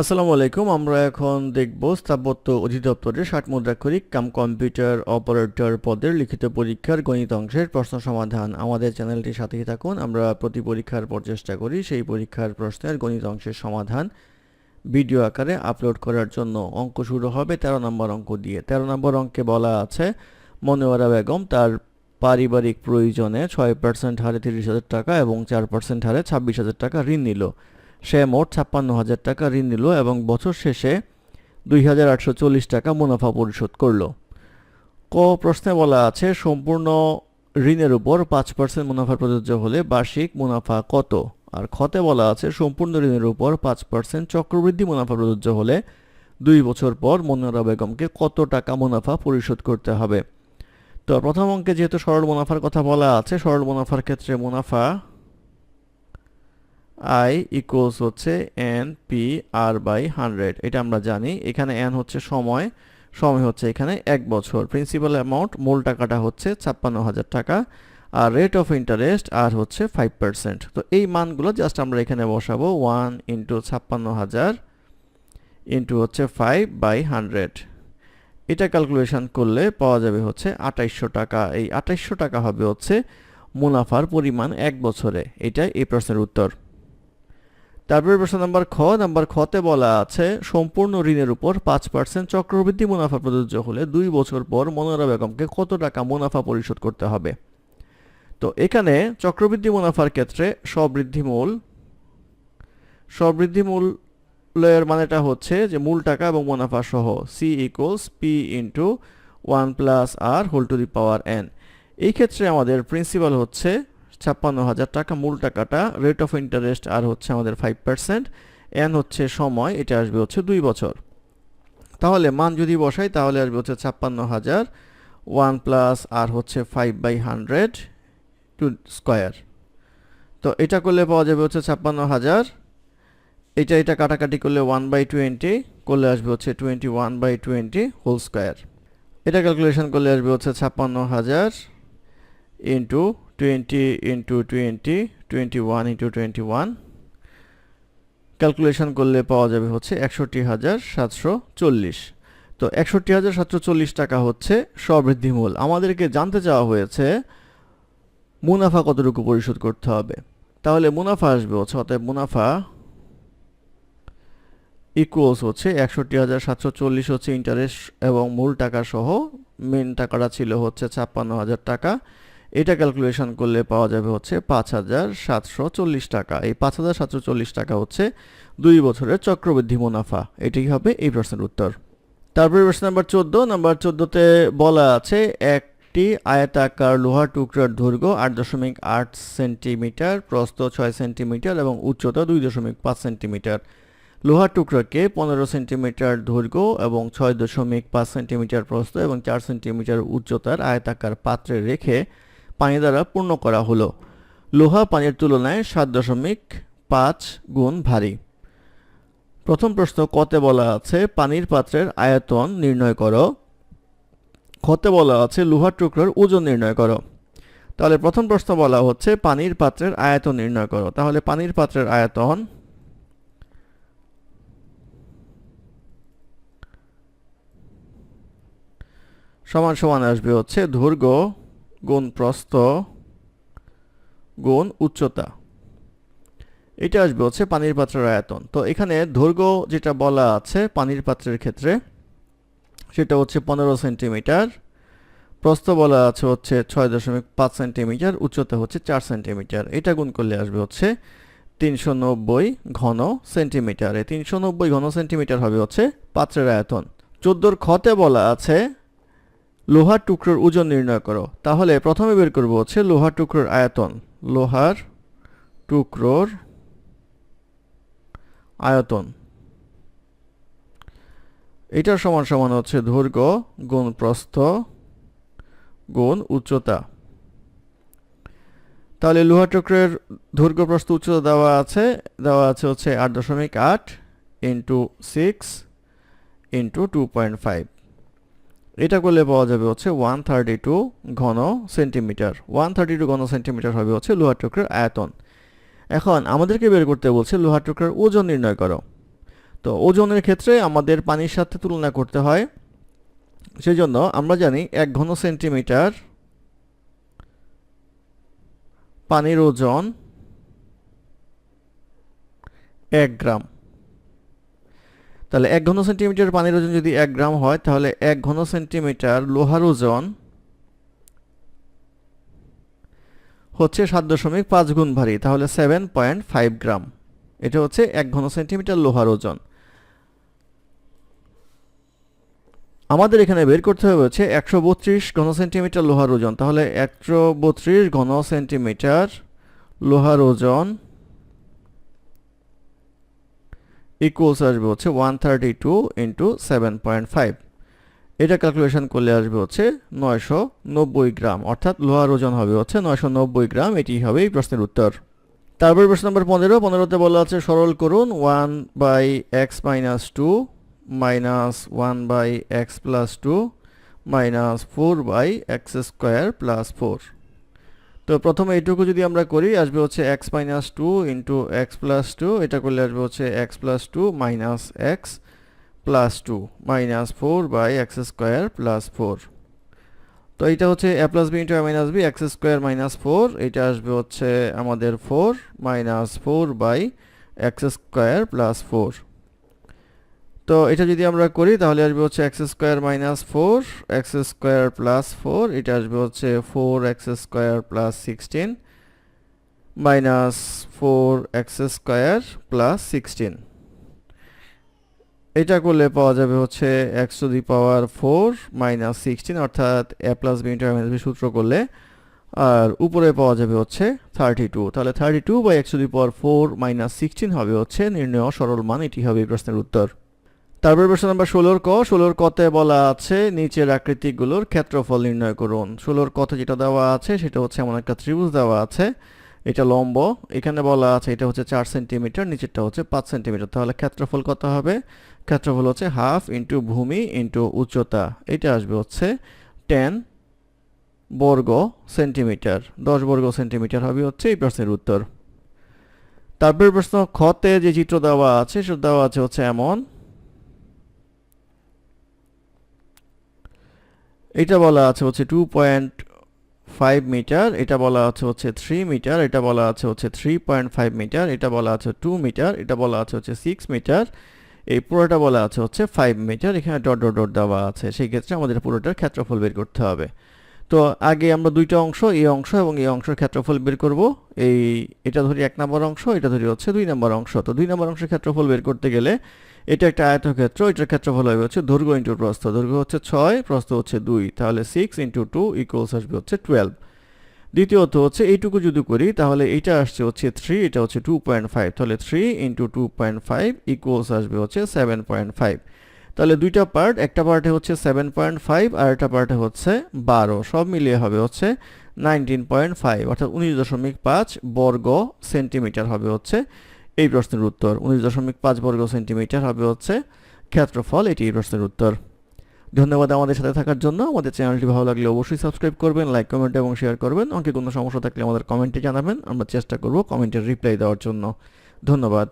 আসসালামু আলাইকুম, আমরা এখন দেখব স্থাপত্য অধিদপ্তরের ষাট মুদ্রাক্ষরিক কাম কম্পিউটার অপারেটর পদের লিখিত পরীক্ষার গণিত অংশের প্রশ্ন সমাধান। আমাদের চ্যানেলটির সাথেই থাকুন, আমরা প্রতি পরীক্ষার পর চেষ্টা করি সেই পরীক্ষার প্রশ্নের গণিত অংশের সমাধান ভিডিও আকারে আপলোড করার জন্য। অঙ্ক শুরু হবে তেরো নম্বর অঙ্ক দিয়ে। তেরো নম্বর অঙ্কে বলা আছে, মনোয়ারা বেগম তার পারিবারিক প্রয়োজনে ছয় পার্সেন্ট হারে তিরিশ হাজার টাকা এবং চার পার্সেন্ট হারে ছাব্বিশ হাজার টাকা ঋণ নিল। সে মোট ছাপ্পান্ন হাজার টাকা ঋণ নিল এবং বছর শেষে দুই হাজার আটশো চল্লিশ টাকা মুনাফা পরিশোধ করল। ক প্রশ্নে বলা আছে, সম্পূর্ণ ঋণের উপর পাঁচ পার্সেন্ট মুনাফা প্রযোজ্য হলে বার্ষিক মুনাফা কত? আর খতে বলা আছে, সম্পূর্ণ ঋণের উপর পাঁচ পার্সেন্ট চক্রবৃদ্ধি মুনাফা প্রযোজ্য হলে দুই বছর পর মনোরা বেগমকে কত টাকা মুনাফা পরিশোধ করতে হবে? তো প্রথম অঙ্কে যেহেতু সরল মুনাফার কথা বলা আছে, সরল মুনাফার ক্ষেত্রে মুনাফা আই ইকুয়ালস হচ্ছে N P R by hundred এটা আমরা জানি, এখানে এন হচ্ছে সময় সময় হচ্ছে এখানে এক বছর। প্রিন্সিপাল অ্যামাউন্ট মূল টাকাটা হচ্ছে ছাপ্পান্ন হাজার টাকা, আর রেট অফ ইন্টারেস্ট আর হচ্ছে ফাইভ পার্সেন্ট তো এই মানগুলো জাস্ট আমরা এখানে বসাবো ওয়ান ইন্টু ছাপ্পান্ন হাজার ইন্টু হচ্ছে ফাইভ বাই হান্ড্রেড এটা ক্যালকুলেশন করলে পাওয়া যাবে হচ্ছে আঠাইশশো টাকা। এই আঠাইশশো টাকা হবে হচ্ছে মুনাফার পরিমাণ এক বছরে। এটাই এই প্রশ্নের উত্তর। তারপরে প্রশ্ন নাম্বার খ, নাম্বার খতে বলা আছে, সম্পূর্ণ ঋণের উপর পাঁচ পার্সেন্ট চক্রবৃদ্ধি মুনাফা প্রযোজ্য হলে দুই বছর পর মনোরা বেগমকে কত টাকা মুনাফা পরিশোধ করতে হবে? তো এখানে চক্রবৃদ্ধি মুনাফার ক্ষেত্রে সবৃদ্ধি মূল সবৃদ্ধি মূলের মানেটা হচ্ছে যে মূল টাকা এবং মুনাফা সহ C equals P into one plus R whole to the power N এই ক্ষেত্রে আমাদের প্রিন্সিপাল হচ্ছে ছাপ্পান্ন হাজার টাকা মূল টাকাটা রেট অফ ইন্টারেস্ট আর হচ্ছে আমাদের ফাইভ পার্সেন্ট এন হচ্ছে সময়, এটা আসবে হচ্ছে দুই বছর। তাহলে মান যদি বসাই, তাহলে আসবে হচ্ছে ছাপ্পান্ন হাজার ওয়ান প্লাস আর হচ্ছে five by hundred two square তো এটা করলে পাওয়া যাবে হচ্ছে ছাপ্পান্ন হাজার, এটা এটা কাটাকাটি করলে ওয়ান বাই টোয়েন্টি করলে আসবে হচ্ছে twenty one by twenty whole square এটা ক্যালকুলেশন করলে আসবে হচ্ছে ছাপ্পান্ন হাজার into twenty twenty one into twenty one calculation করলে পাওয়া যাবে হচ্ছে একষট্টি হাজার সাতশো চল্লিশ। তো একষট্টি হাজার সাতশো চল্লিশ টাকা হচ্ছে সবৃদ্ধি মূল আমাদেরকে জানতে চাওয়া হয়েছে মুনাফা কতটুকু পরিশোধ করতে হবে। তাহলে মুনাফা আসবে হচ্ছে, অতএব মুনাফা ইকুয়ালস হচ্ছে একষট্টি হাজার সাতশো চল্লিশ হচ্ছে ইন্টারেস্ট এবং মূল টাকা সহ মেন টাকাটা ছিল হচ্ছে ছাপ্পান্ন হাজার টাকা। এটা ক্যালকুলেশন করলে পাওয়া যাবে হচ্ছে পাঁচ হাজার সাতশো চল্লিশ টাকা। এই পাঁচ হাজার সাতশো চল্লিশ টাকা হচ্ছে দুই বছরের চক্রবৃদ্ধি মুনাফা। এটি হবে এই প্রশ্নের উত্তর। তারপরে প্রশ্ন নাম্বার চোদ্দ। নাম্বার চোদ্দোতে বলা আছে, একটি আয়তাকার লোহার টুকরার দৈর্ঘ্য আট দশমিক আট সেন্টিমিটার, প্রস্থ ছয় সেন্টিমিটার এবং উচ্চতা দুই দশমিক পাঁচ সেন্টিমিটার। লোহার টুকরাকে পনেরো সেন্টিমিটার দৈর্ঘ্য এবং ছয় দশমিক পাঁচ সেন্টিমিটার প্রস্থ এবং চার সেন্টিমিটার উচ্চতার আয়তাকার পাত্রে রেখে পানি দ্বারা পূর্ণ করা হলো। লোহা পানির তুলনায় সাত দশমিক পাঁচ গুণ ভারী। প্রথম প্রশ্ন, কতে বলা আছে পানির পাত্রের আয়তন নির্ণয় করো? খতে বলা আছে লোহার টুকরোর ওজন নির্ণয় করো। তাহলে প্রথম প্রশ্ন বলা হচ্ছে পানির পাত্রের আয়তন নির্ণয় করো। তাহলে পানির পাত্রের আয়তন সমান সমান আসবে হচ্ছে দৈর্ঘ্য গুণ প্রস্থ, গুণ উচ্চতা। এটা আসবে হচ্ছে পানির পাত্রের আয়তন। তো এখানে দৈর্ঘ্য যেটা বলা আছে পানির পাত্রের ক্ষেত্রে, সেটা হচ্ছে পনেরো সেন্টিমিটার। প্রস্থ বলা আছে হচ্ছে ছয় দশমিক পাঁচ সেন্টিমিটার, উচ্চতা হচ্ছে চার সেন্টিমিটার। এটা গুণ করলে আসবে হচ্ছে তিনশো নব্বই ঘন সেন্টিমিটার। তিনশো নব্বই ঘন সেন্টিমিটার হবে হচ্ছে পাত্রের আয়তন। চোদ্দোর খতে বলা আছে লোহার টুকরোর ওজন নির্ণয় করো। তাহলে প্রথমে বের করব হচ্ছে লোহার টুকরোর আয়তন। লোহার টুকরোর আয়তন। এটার সমান সমান হচ্ছে দৈর্ঘ্য গুণ প্রস্থ গুণ উচ্চতা। তাহলে লোহার টুকরের দৈর্ঘ্য, প্রস্থ, উচ্চতা দেওয়া আছে দেওয়া আছে হচ্ছে আট দশমিক আট into six into two point five. এটা করলে পাওয়া যাবে হচ্ছে ওয়ান থার্টি টু ঘন সেন্টিমিটার ওয়ান থার্টি টু ঘন সেন্টিমিটার হবে হচ্ছে লোহার টুকরার আয়তন। এখন আমাদেরকে বের করতে বলছে লোহার টুকরার ওজন নির্ণয় করো। তো ওজনের ক্ষেত্রে আমাদের পানির সাথে তুলনা করতে হয়। সেই জন্য আমরা জানি এক ঘন সেন্টিমিটার পানির ওজন এক গ্রাম। তাহলে এক ঘন সেন্টিমিটার পানির ওজন যদি এক গ্রাম হয়, তাহলে এক ঘন সেন্টিমিটার লোহার ওজন হচ্ছে সাত দশমিক পাঁচ গুণ ভারী, তাহলে সেভেন পয়েন্ট ফাইভ গ্রাম। এটা হচ্ছে এক ঘন সেন্টিমিটার লোহার ওজন। আমাদের এখানে বের করতে হবে হচ্ছে একশো বত্রিশ ঘন সেন্টিমিটার লোহার ওজন, তাহলে একশো বত্রিশ ঘন সেন্টিমিটার লোহার ওজন ইকুয়ালস আসবে হচ্ছে one thirty two into seven point five এটা ক্যালকুলেশন করলে আসবে হচ্ছে নয়শো নব্বই গ্রাম, অর্থাৎ লোহার ওজন হবে হচ্ছে নয়শো নব্বই গ্রাম এটি হবে এই প্রশ্নের উত্তর। তারপর প্রশ্ন নম্বর পনেরো, পনেরোতে বলা আছে সরল করুন one by X minus two minus one by X plus two minus four by X square plus four তো প্রথমে এইটুকু যদি আমরা করি, আসবে হচ্ছে X minus two into X plus two এটা করলে আসবে হচ্ছে X plus two minus X plus two minus four by X square plus four তো এটা হচ্ছে A plus B into A minus B X square minus four এটা আসবে হচ্ছে আমাদের four minus four by X square plus four তো এটা যদি আমরা করি, তাহলে আসবে হচ্ছে X square minus four X square plus four এটা আসবে হচ্ছে four X square plus sixteen minus four X square plus sixteen এটা করলে পাওয়া যাবে হচ্ছে X to the power four minus sixteen অর্থাৎ A plus B into minus B সূত্র করলে, আর উপরে পাওয়া যাবে হচ্ছে থার্টি টু তাহলে thirty two by X the power four minus sixteen হবে হচ্ছে নির্ণয় সরল মান, এটি হবে এই প্রশ্নের উত্তর। তারপর প্রশ্ন নাম্বার ষোলোর ক, ষোলোর কতে বলা আছে নিচের আকৃতিগুলোর ক্ষেত্রফল নির্ণয় করুন। ষোলোর কতে যেটা দেওয়া আছে সেটা হচ্ছে এমন একটা ত্রিভুজ দেওয়া আছে, এটা লম্ব। এখানে বলা আছে এটা হচ্ছে চার সেন্টিমিটার, নিচেরটা হচ্ছে পাঁচ সেন্টিমিটার। তাহলে ক্ষেত্রফল কত হবে? ক্ষেত্রফল হচ্ছে হাফ ইন্টু ভূমি ইন্টু উচ্চতা। এটা আসবে হচ্ছে টেন বর্গ সেন্টিমিটার। দশ বর্গ সেন্টিমিটার হবে হচ্ছে এই প্রশ্নের উত্তর। তারপর প্রশ্ন খতে যে চিত্র দেওয়া আছে, সেটা দেওয়া আছে হচ্ছে এমন এটা বলা আছে হচ্ছে টু পয়েন্ট ফাইভ মিটার এটা বলা আছে হচ্ছে থ্রি মিটার এটা বলা আছে হচ্ছে থ্রি পয়েন্ট ফাইভ মিটার এটা বলা আছে টু মিটার এটা বলা আছে হচ্ছে সিক্স মিটার এই পুরোটা বলা আছে হচ্ছে ফাইভ মিটার এখানে ডট ডট ডট দেওয়া আছে। সেই ক্ষেত্রে আমাদের পুরোটার ক্ষেত্রফল বের করতে হবে। তো আগে আমরা দুইটা অংশ, এই অংশ এবং এই অংশের ক্ষেত্রফল বের করব। এই, এটা ধরি এক নম্বর অংশ, এটা ধরি হচ্ছে দুই নম্বর অংশ। তো দুই নম্বর অংশের ক্ষেত্রফল বের করতে গেলে এটা একটা আয়তক্ষেত্র, এটার ক্ষেত্রফল হবে হচ্ছে দৈর্ঘ্য ইন্টু প্রস্থ। দৈর্ঘ্য হচ্ছে ছয়, প্রস্থ হচ্ছে দুই, তাহলে সিক্স ইন্টু টু ইকুয়ালস আসবে হচ্ছে টুয়েলভ দ্বিতীয়ত হচ্ছে এইটুকু যদি করি, তাহলে এইটা আসছে হচ্ছে থ্রি এটা হচ্ছে টু পয়েন্ট ফাইভ তাহলে three into two point five equals আসবে হচ্ছে সেভেন পয়েন্ট ফাইভ তাহলে দুইটা পার্ট একটা পার্টে হচ্ছে সেভেন পয়েন্ট ফাইভ আর একটা পার্টে হচ্ছে বারো। সব মিলিয়ে হবে হচ্ছে নাইনটিন পয়েন্ট ফাইভ অর্থাৎ উনিশ দশমিক পাঁচ বর্গ সেন্টিমিটার হবে হচ্ছে এই প্রশ্নের উত্তর উনিশ দশমিক পাঁচ বর্গ সেন্টিমিটার হবে হচ্ছে ক্ষেত্রফল, এটি এই প্রশ্নের উত্তর। ধন্যবাদ আমাদের সাথে থাকার জন্য। আমাদের চ্যানেলটি ভালো লাগলে অবশ্যই সাবস্ক্রাইব করবেন, লাইক, কমেন্ট এবং শেয়ার করবেন। অনেকে কোনো সমস্যা থাকলে আমাদের কমেন্টে জানাবেন। আমরা চেষ্টা করব কমেন্টের রিপ্লাই দেওয়ার জন্য। ধন্যবাদ।